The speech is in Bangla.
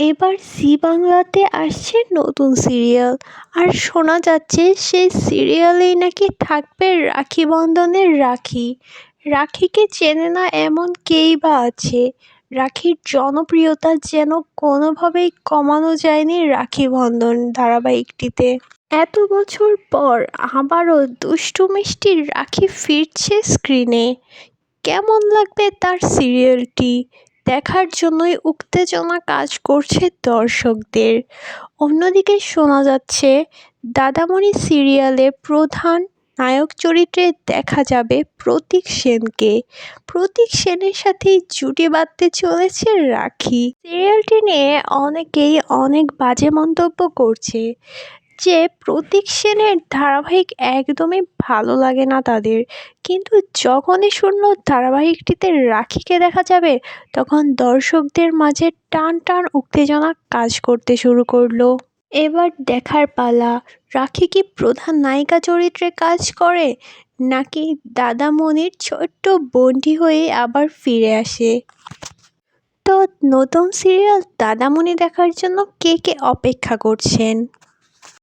এবার জি বাংলাতে আসছে নতুন সিরিয়াল। আর শোনা যাচ্ছে সেই সিরিয়ালেই নাকি থাকবে রাখি বন্ধনের রাখি। রাখিকে চেনে না এমন কেই বা আছে। রাখির জনপ্রিয়তা যেন কোনোভাবেই কমানো যায়নি রাখি বন্ধন ধারাবাহিকটিতে। এত বছর পর আবারও দুষ্টু মিষ্টি রাখি ফিরছে স্ক্রিনে। কেমন লাগবে তার সিরিয়ালটি? দেখার জন্যই উত্তেজনা কাজ করছে দর্শকদের। অন্যদিকে শোনা যাচ্ছে, দাদামণি সিরিয়ালে প্রধান নায়ক চরিত্রে দেখা যাবে প্রতীক সেনকে। প্রতীক সেনের সাথেই জুটি বাঁধতে চলেছে রাখি। সিরিয়ালটি নিয়ে অনেকেই অনেক বাজে মন্তব্য করছে। যে প্রতীক সেনের ধারাবাহিক একদমই ভালো লাগে না তাদের। কিন্তু যখনই শূন্য ধারাবাহিকটিতে রাখিকে দেখা যাবে, তখন দর্শকদের মাঝে টান টান উত্তেজনা কাজ করতে শুরু করল। এবার দেখার পালা, রাখি কি প্রধান নায়িকা চরিত্রে কাজ করে, নাকি দাদামণির ছোট্ট বোনটি হয়ে আবার ফিরে আসে? তো নতুন সিরিয়াল দাদামণি দেখার জন্য কে কে অপেক্ষা করছেন?